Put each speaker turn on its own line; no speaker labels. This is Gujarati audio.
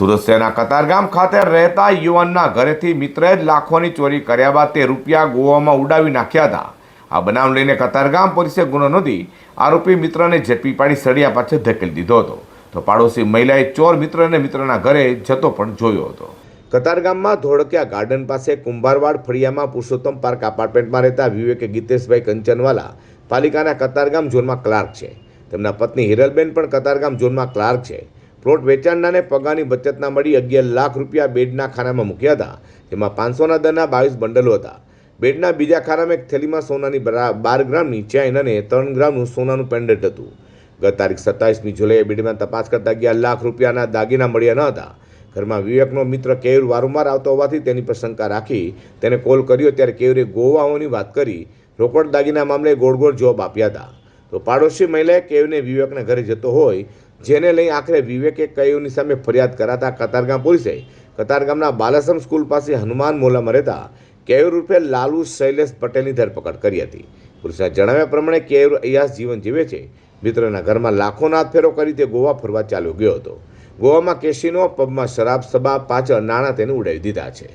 સુરત કતારગામ ખાતે રહેતા યુવાનના ઘરેથી મિત્રએ જ લાખોની ચોરી કર્યા બાદ તે રૂપિયા ગોવામાં ઉડાવી નાખ્યા હતા. આ બનાવ લઈને કતારગામ પોલીસે ગુનો નોંધી આરોપી મિત્રને ઝડપી પાડી સળિયા પાછળ ધકેલી દીધો હતો. તો પાડોશી મહિલાએ ચોર મિત્રને મિત્રના ઘરે જતો પણ જોયો હતો. કતારગામમાં ધોળકિયા ગાર્ડન પાસે કુંભારવાડ ફળિયામાં પુરુષોત્તમ પાર્ક એપાર્ટમેન્ટમાં રહેતા વિવેકે ગીતેશભાઈ કંચનવાલા પાલિકાના કતારગામ ઝોનમાં ક્લાર્ક છે. તેમના પત્ની હિરલબેન પણ કતારગામ ઝોનમાં ક્લાર્ક છે. પ્લોટ વેચાણનાને પગારની બચતના મળી અગિયાર લાખ રૂપિયા બેડના ખાનામાં મૂક્યા હતા. જેમાં પાંચસોના દરના બાવીસ બંડલો હતા. બેડના બીજા ખાનામાં એક થેલીમાં સોનાની બાર ગ્રામની ચેઇન અને ત્રણ ગ્રામનું સોનાનું પેન્ડન્ટ હતું. ગત તારીખ સત્તાવીસમી જુલાઈએ બેડમાં તપાસ કરતા અગિયાર લાખ રૂપિયાના દાગીના મળ્યા ન હતા. ઘરમાં વિવેકનો મિત્ર કેયુર વારંવાર આવતો હોવાથી તેની પર શંકા રાખી તેને કોલ કર્યો, ત્યારે કેયુરે ગોવાઓની વાત કરી. રોકડ દાગીના મામલે ગોળ ગોળ જવાબ આપ્યા હતા. તો પાડોશી મહિલાએ કેયુને વિવેકના ઘરે જતો હોય, જેને લઈ આખરે વિવેકે કયુની સામે ફરિયાદ કરાતા કતારગામ પોલીસે કતારગામના બાલાસમ સ્કૂલ પાસે હનુમાન મોલામાં રહેતા કેયુર રૂપે લાલુ શૈલેષ પટેલની ધરપકડ કરી હતી. પોલીસના જણાવ્યા પ્રમાણે કેયુર અયાસ જીવન જીવે છે. મિત્રના ઘરમાં લાખોના હાથફેરો કરી તે ગોવા ફરવા ચાલ્યો ગયો હતો. ગોવામાં કેસીનો પબમાં શરાબ સબા પાછળ નાણાં તેને ઉડાવી દીધા છે.